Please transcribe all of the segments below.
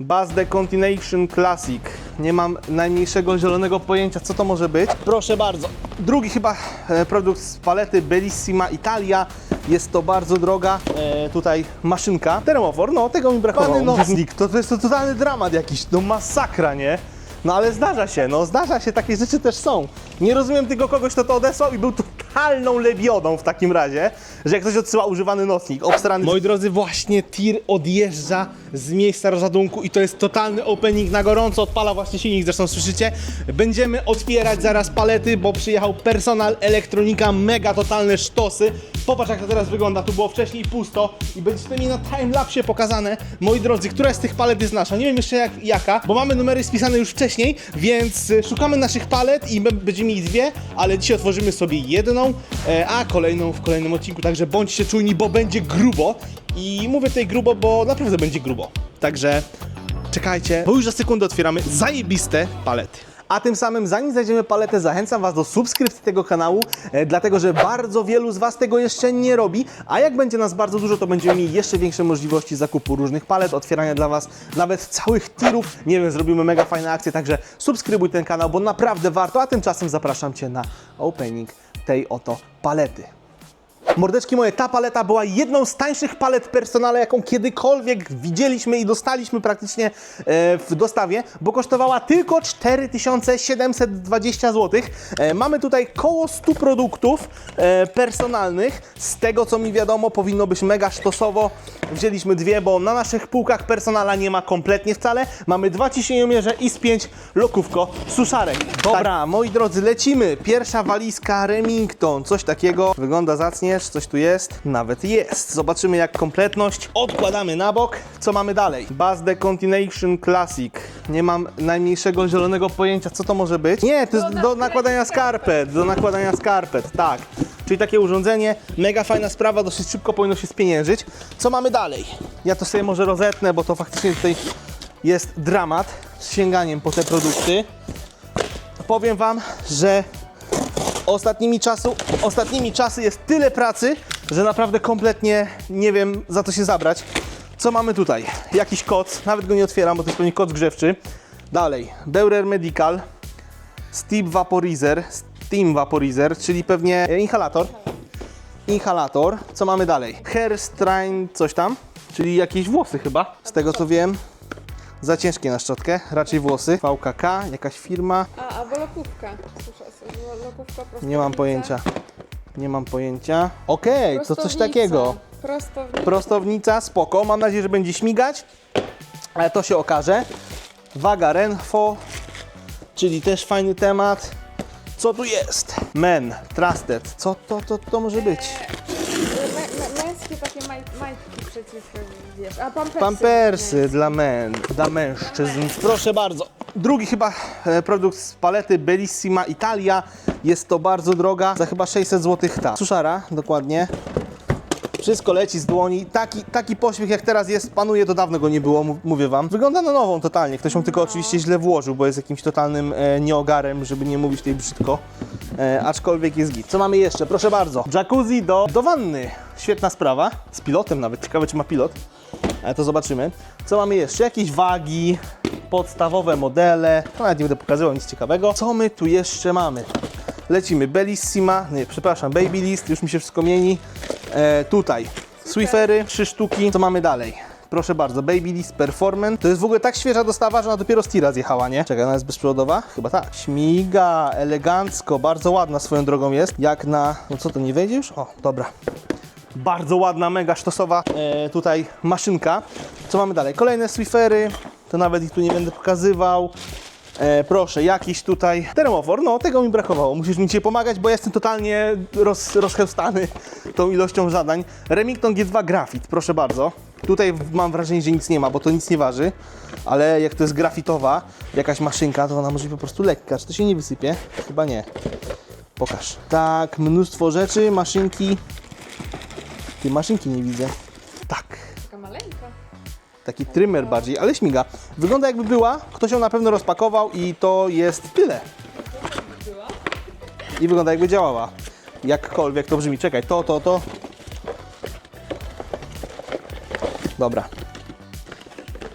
Buzz The Continuation Classic. Nie mam najmniejszego zielonego pojęcia, co to może być. Proszę bardzo. Drugi chyba e, produkt z palety Bellissima Italia. Jest to bardzo droga e, tutaj maszynka. Termofor, no tego mi brakowało. Pany nocnik, to, to jest to totalny dramat jakiś, no masakra, nie? No ale zdarza się, no zdarza się, takie rzeczy też są. Nie rozumiem tylko kogoś, kto to odesłał i był totalną lebiodą w takim razie, że jak ktoś odsyła używany nocnik, obsrany... Moi drodzy, właśnie tir odjeżdża z miejsca rozładunku i to jest totalny opening na gorąco, odpala właśnie silnik, zresztą słyszycie. Będziemy otwierać zaraz palety, bo przyjechał personal, elektronika, mega totalne sztosy. Popatrz jak to teraz wygląda, tu było wcześniej pusto i będziecie mieli na timelapsie pokazane, moi drodzy, która z tych palet jest nasza. Nie wiem jeszcze jak, jaka, bo mamy numery spisane już wcześniej, więc y, szukamy naszych palet i b- będziemy mieli dwie, ale dzisiaj otworzymy sobie jedną, e, a kolejną w kolejnym odcinku, także bądźcie czujni, bo będzie grubo i mówię tutaj grubo, bo naprawdę będzie grubo. Także czekajcie, bo już za sekundę otwieramy zajebiste palety. A tym samym, zanim znajdziemy paletę, zachęcam Was do subskrypcji tego kanału, e, dlatego że bardzo wielu z Was tego jeszcze nie robi, a jak będzie nas bardzo dużo, to będziemy mieli jeszcze większe możliwości zakupu różnych palet, otwierania dla Was nawet całych tirów. Nie wiem, zrobimy mega fajne akcje, także subskrybuj ten kanał, bo naprawdę warto, a tymczasem zapraszam Cię na opening tej oto palety. Mordeczki moje, ta paleta była jedną z tańszych palet personale, jaką kiedykolwiek widzieliśmy i dostaliśmy praktycznie e, w dostawie, bo kosztowała tylko 4720 zł. E, mamy tutaj koło 100 produktów e, personalnych. Z tego co mi wiadomo, powinno być mega sztosowo. Wzięliśmy dwie, bo na naszych półkach personala nie ma kompletnie wcale. Mamy dwa ciśnieniomierze i z pięć lokówko suszarek. Dobra, moi drodzy, lecimy. Pierwsza walizka Remington, coś takiego. Wygląda zacnie, coś tu jest? Nawet jest. Zobaczymy jak kompletność. Odkładamy na bok. Co mamy dalej? Buzz The Continuation Classic. Nie mam najmniejszego zielonego pojęcia, co to może być. Nie, to jest do nakładania skarpet, do nakładania skarpet, tak. Czyli takie urządzenie, mega fajna sprawa, dosyć szybko powinno się spieniężyć. Co mamy dalej? Ja to sobie może rozetnę, bo to faktycznie tutaj jest dramat z sięganiem po te produkty. Powiem Wam, że ostatnimi, czasu, ostatnimi czasy jest tyle pracy, że naprawdę kompletnie nie wiem za to się zabrać. Co mamy tutaj? Jakiś koc, nawet go nie otwieram, bo to jest pewnie koc grzewczy. Dalej, Beurer Medical, Steam Vaporizer, Steam Vaporizer, czyli pewnie inhalator. Inhalator. Co mamy dalej? Hairstrain, coś tam, czyli jakieś włosy chyba, z tego co wiem. Za ciężkie na szczotkę, raczej włosy. VKK, jakaś firma. A, albo lokówka. Słyszę, lokówka prostownica. Nie mam pojęcia. Nie mam pojęcia. Okej, to coś Prostownica. takiego. Prostownica. Prostownica, spoko. Mam nadzieję, że będzie śmigać. Ale to się okaże. Waga Renfo, czyli też fajny temat. Co tu jest? Men, Trusted. Co to, to, to może być? Męskie takie maj, majtki przeciw, wiesz, a pampersy. Pampersy dla men, dla mężczyzn. Proszę bardzo. Drugi chyba e, produkt z palety Bellissima Italia. Jest to bardzo droga, za chyba 600 zł ta. Suszara, dokładnie. Wszystko leci z dłoni. Taki, taki pośpiech jak teraz jest, panuje, to dawno go nie było, mów- mówię wam. Wygląda na nową totalnie. Ktoś ją tylko oczywiście źle włożył, bo jest jakimś totalnym e, nieogarem, żeby nie mówić tej brzydko. E, aczkolwiek jest git. Co mamy jeszcze? Proszę bardzo. Jacuzzi do, do wanny. Świetna sprawa. Z pilotem nawet. Ciekawe, czy ma pilot. Ale to zobaczymy. Co mamy jeszcze? Jakieś wagi, podstawowe modele. To nawet nie będę pokazywał nic ciekawego. Co my tu jeszcze mamy? Lecimy. Bellissima, nie, przepraszam, Babylist, już mi się wszystko mieni. E, tutaj Swiffery, trzy sztuki. Co mamy dalej? Proszę bardzo, Babylist Performance. To jest w ogóle tak świeża dostawa, że ona dopiero z tira zjechała, nie? Czekaj, ona jest bezprzewodowa? Chyba tak. Śmiga, elegancko, bardzo ładna swoją drogą jest. Jak na... No co, to nie wejdzie już? O, dobra. Bardzo ładna, mega sztosowa e, tutaj maszynka. Co mamy dalej? Kolejne Swiffery. To nawet ich tu nie będę pokazywał. E, proszę, jakiś tutaj termofor. No, tego mi brakowało. Musisz mi dzisiaj pomagać, bo jestem totalnie roz, tą ilością zadań. Remington G2 Graphit, proszę bardzo. Tutaj mam wrażenie, że nic nie ma, bo to nic nie waży. Ale jak to jest grafitowa jakaś maszynka, to ona może być po prostu lekka. Czy to się nie wysypie? Chyba nie. Pokaż. Tak, mnóstwo rzeczy, maszynki. Ty maszynki nie widzę. Tak. Taka maleńka. Taki trimmer bardziej, ale śmiga. Wygląda jakby była, ktoś ją na pewno rozpakował i to jest tyle. I wygląda jakby działała. Jakkolwiek to brzmi. Czekaj, to, to, to. Dobra.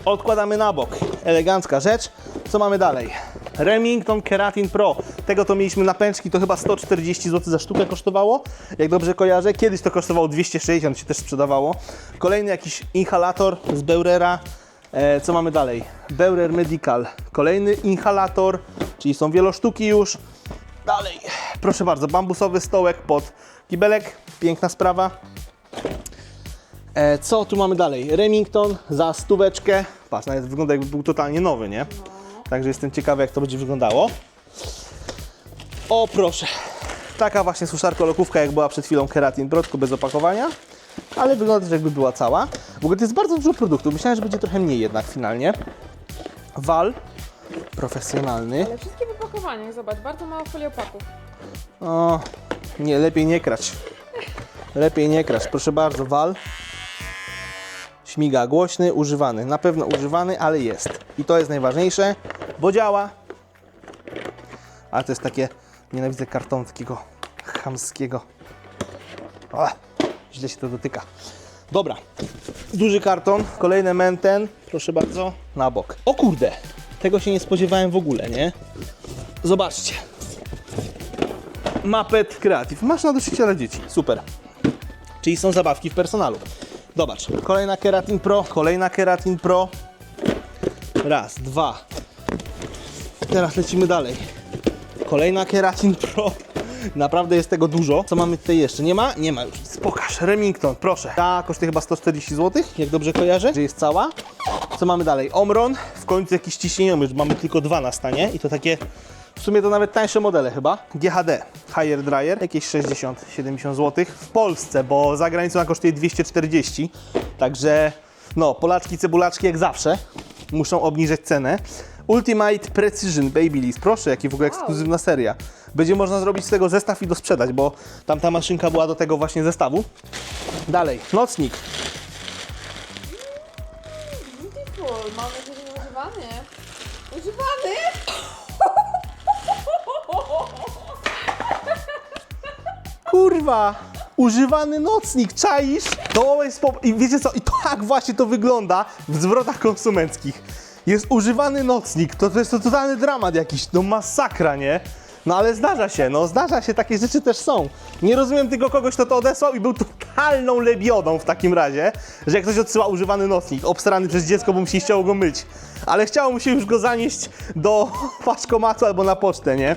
odkładamy na bok. Elegancka rzecz. Co mamy dalej? Remington Keratin Pro. Tego to mieliśmy na pęczki, to chyba 140 zł za sztukę kosztowało, jak dobrze kojarzę. Kiedyś to kosztowało 260, się też sprzedawało. Kolejny jakiś inhalator z Beurera. E, co mamy dalej? Beurer Medical. Kolejny inhalator, czyli są wielosztuki już. Dalej, proszę bardzo, bambusowy stołek pod kibelek. Piękna sprawa. E, co tu mamy dalej? Remington za stóweczkę. Patrz, nawet wygląda jakby był totalnie nowy, nie? Także jestem ciekawy, jak to będzie wyglądało. O, proszę. Taka właśnie suszarka lokówka, jak była przed chwilą Keratin Pro, tylko bez opakowania. Ale wygląda też jakby była cała. W ogóle to jest bardzo dużo produktów. Myślałem, że będzie trochę mniej jednak finalnie. Wal profesjonalny. Ale wszystkie w opakowaniach, zobacz, bardzo mało foliopaków. O, nie, lepiej nie krać. Lepiej nie krać. Proszę bardzo, wal. Śmiga głośny, używany. Na pewno używany, ale jest. I to jest najważniejsze, bo działa. Ale to jest takie, nienawidzę kartonu takiego chamskiego. O, źle się to dotyka. Dobra, duży karton, kolejny menten, proszę bardzo, na bok. O kurde, tego się nie spodziewałem w ogóle, nie? Zobaczcie. Mapet Creative. Maszyna do szycia dla dzieci. Super. Czyli są zabawki w personalu. Zobacz. Kolejna Keratin Pro, kolejna Keratin Pro. Raz, dwa. Teraz lecimy dalej. Kolejna Keratin Pro. Naprawdę jest tego dużo. Co mamy tutaj jeszcze? Nie ma? Nie ma już. Pokaż. Remington, proszę. Ta kosztuje chyba 140 zł, jak dobrze kojarzę, że jest cała. Co mamy dalej? Omron. W końcu jakiś ciśnieniomierz. Mamy tylko dwa na stanie i to takie sumie to nawet tańsze modele chyba. GHD Higher Dryer, jakieś 60-70 zł w Polsce, bo za granicą ona kosztuje 240. Także no, Polaczki, cebulaczki jak zawsze muszą obniżyć cenę. Ultimate Precision Babyliss, proszę, jaki w ogóle ekskluzywna seria. Będzie można zrobić z tego zestaw i dosprzedać, bo tamta maszynka była do tego właśnie zestawu. Dalej, nocnik. Beautiful, mam nadzieję, że Kurwa! Używany nocnik, czaisz? To jest po... I wiecie co? I tak właśnie to wygląda w zwrotach konsumenckich. Jest używany nocnik, to, to jest to totalny dramat jakiś, no masakra, nie? No ale zdarza się, no zdarza się, takie rzeczy też są. Nie rozumiem tylko kogoś, kto to odesłał i był totalną lebiodą w takim razie, że jak ktoś odsyła używany nocnik, obsrany przez dziecko, bo mu się chciało go myć, ale chciało mu się już go zanieść do paczkomatu albo na pocztę, nie?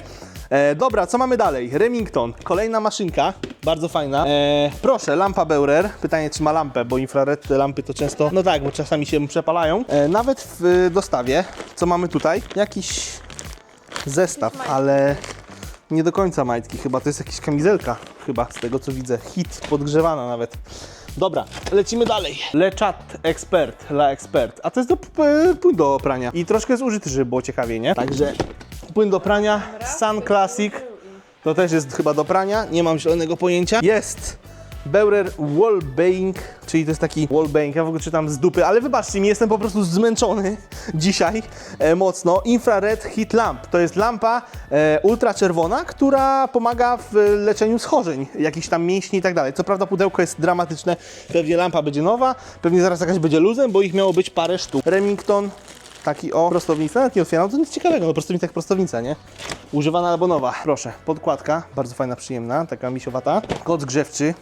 E, dobra, co mamy dalej? Remington, kolejna maszynka, bardzo fajna. E, proszę, lampa Beurer. Pytanie, czy ma lampę, bo infrared te lampy to często, no tak, bo czasami się przepalają. E, nawet w y, dostawie, co mamy tutaj? Jakiś zestaw, ale nie do końca majtki. Chyba to jest jakaś kamizelka, chyba z tego co widzę. Hit, podgrzewana nawet. Dobra, lecimy dalej. Le Chat Expert, La Expert. A to jest do, do prania. I troszkę jest użyty, żeby było ciekawie, nie? Także płyn do prania, Sun Classic. To też jest chyba do prania, nie mam zielonego pojęcia. Jest Beurer Wallbang, czyli to jest taki wallbang, ja w ogóle czytam z dupy, ale wybaczcie mi, jestem po prostu zmęczony dzisiaj e, mocno. Infrared Heat Lamp, to jest lampa e, ultraczerwona, która pomaga w leczeniu schorzeń, jakichś tam mięśni i tak dalej. Co prawda pudełko jest dramatyczne, pewnie lampa będzie nowa, pewnie zaraz jakaś będzie luzem, bo ich miało być parę sztuk. Remington, Taki o, prostownica, nawet nie otwieram, to nic ciekawego, no prostownica jak prostownica, nie? Używana albo nowa. Proszę, podkładka, bardzo fajna, przyjemna, taka misiowata. Koc grzewczy,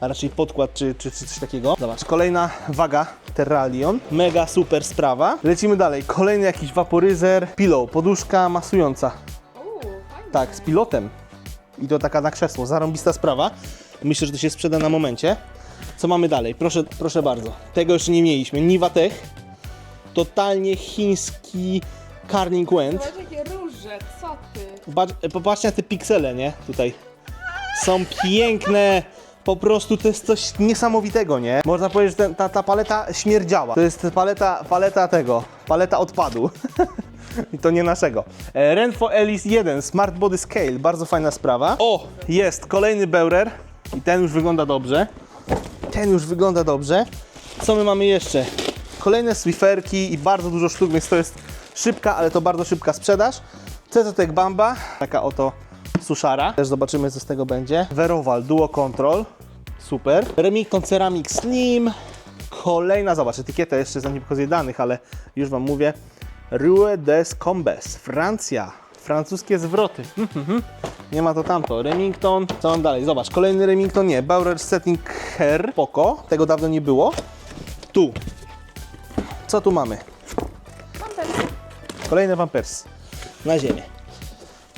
a raczej podkład czy, czy, czy coś takiego. Zobacz, kolejna waga Terralion, mega super sprawa. Lecimy dalej, kolejny jakiś waporyzer, pillow, poduszka masująca. Tak, z pilotem. I to taka na krzesło, zarąbista sprawa. Myślę, że to się sprzeda na momencie. Co mamy dalej? Proszę, proszę bardzo. Tego jeszcze nie mieliśmy. Nivatech. Totalnie chiński Carning Went. Zobacz jakie róże, co ty? Popatrz, popatrzcie na te piksele, nie? Tutaj. Są piękne. Po prostu to jest coś niesamowitego, nie? Można powiedzieć, że ten, ta, ta paleta śmierdziała. To jest paleta, paleta tego, paleta odpadu. I to nie naszego. E, Renfo Elise 1 Smart Body Scale, bardzo fajna sprawa. O, jest kolejny Beurer i ten już wygląda dobrze. Ten już wygląda dobrze. Co my mamy jeszcze? Kolejne Swifferki i bardzo dużo sztuk, więc to jest szybka, ale to bardzo szybka sprzedaż. CZTek Bamba, taka oto suszara. Też zobaczymy, co z tego będzie. Veroval Duo Control, super. Remington Ceramic Slim. Kolejna, zobacz, etykieta jeszcze zanim pokazuję danych, ale już Wam mówię. Rue des Combes, Francja. Francuskie zwroty. Mhm. Nie ma to tamto. Remington. Co mam dalej? Zobacz, kolejny Remington, nie. Bauer Setting Hair. Poko. Tego dawno nie było. Tu. Co tu mamy? Kolejny Pampers. Na ziemię.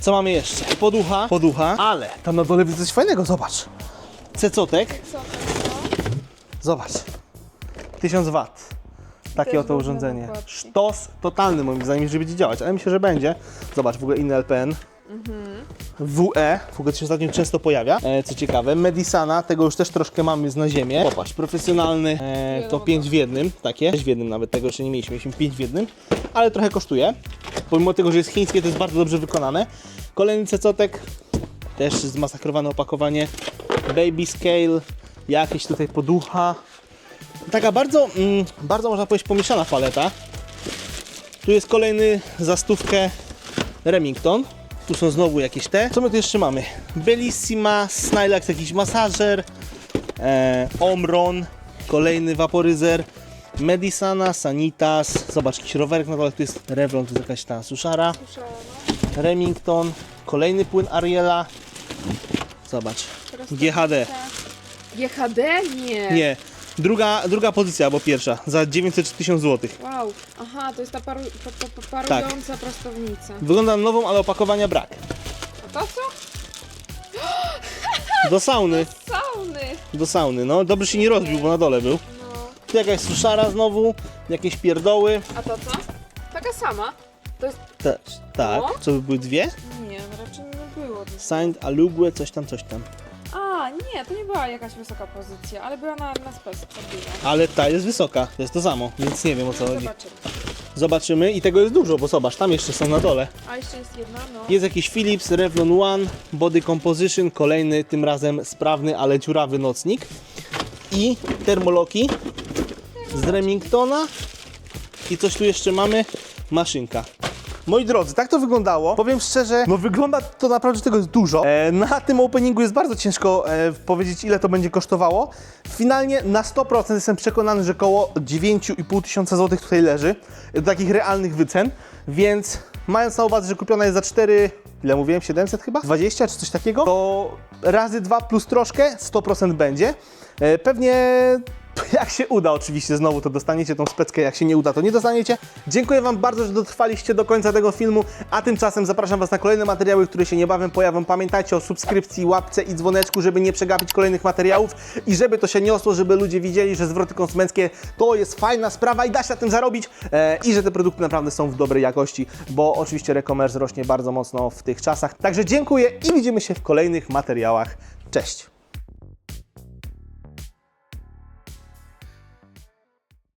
Co mamy jeszcze? Poducha. Poducha. Ale tam na dole widzę coś fajnego, zobacz. Cecotek. Zobacz. 1000 W. Takie oto urządzenie. Sztos totalny moim zdaniem, że będzie działać, ale myślę, że będzie. Zobacz, w ogóle inny LPN. WE, w ogóle to się ostatnio często pojawia, e, co ciekawe. Medisana, tego już też troszkę mamy z na ziemię. Popatrz, profesjonalny, e, to 5 w jednym, takie. 6 w jednym nawet, tego jeszcze nie mieliśmy, mieliśmy 5 w jednym, ale trochę kosztuje. Pomimo tego, że jest chińskie, to jest bardzo dobrze wykonane. Kolejny cecotek, też zmasakrowane opakowanie. Baby scale, jakieś tutaj poducha. Taka bardzo, mm, bardzo można powiedzieć pomieszana paleta. Tu jest kolejny za stówkę Remington. Tu są znowu jakieś te. Co my tu jeszcze mamy? Bellissima, Snylax, jakiś masażer, e, Omron, kolejny waporyzer, Medisana, Sanitas, zobacz, jakiś rowerek na dole, tu jest Revlon, tu jest jakaś ta suszara. Remington, kolejny płyn Ariela, zobacz, GHD, GHD? Nie. nie, druga, druga pozycja, albo pierwsza, za 900 czy 1000 zł. Wow. Aha, to jest ta paru, pa, pa, pa, Tak. parująca prostownica. Wygląda na nową, ale opakowania brak. A to co? Do sauny, Sauny. do sauny, no, dobrze się nie rozbił, bo na dole był. No. Tu jakaś suszara znowu, jakieś pierdoły. A to co? Taka sama. To jest... Te, tak, O. co by były dwie? Nie, no raczej nie było. Signed Alugue, coś tam, coś tam. Nie, to nie była jakaś wysoka pozycja, ale była na, na stabilna. Ale ta jest wysoka, to jest to samo, więc nie wiem o co chodzi. Zobaczymy. Zobaczymy i tego jest dużo, bo zobacz, tam jeszcze są na dole. A jeszcze jest jedna, no. Jest jakiś Philips Revlon One Body Composition, kolejny, tym razem sprawny, ale dziurawy nocnik. I termoloki z Remingtona. I coś tu jeszcze mamy, maszynka. Moi drodzy, tak to wyglądało. Powiem szczerze, no wygląda to naprawdę, że tego jest dużo. E, na tym openingu jest bardzo ciężko e, powiedzieć, ile to będzie kosztowało. Finalnie na 100% jestem przekonany, że około 9,5 tysiąca złotych tutaj leży. e, Do takich realnych wycen. Więc mając na uwadze, że kupiona jest za 4, ile mówiłem, 700 chyba? 20 czy coś takiego, to razy 2 plus troszkę 100% będzie. E, pewnie jak się uda oczywiście znowu, to dostaniecie tą speckę, jak się nie uda, to nie dostaniecie. Dziękuję Wam bardzo, że dotrwaliście do końca tego filmu, a tymczasem zapraszam Was na kolejne materiały, które się niebawem pojawią. Pamiętajcie o subskrypcji, łapce i dzwoneczku, żeby nie przegapić kolejnych materiałów i żeby to się niosło, żeby ludzie widzieli, że zwroty konsumenckie to jest fajna sprawa i da się na tym zarobić e, i że te produkty naprawdę są w dobrej jakości, bo oczywiście e-commerce rośnie bardzo mocno w tych czasach. Także dziękuję i widzimy się w kolejnych materiałach. Cześć!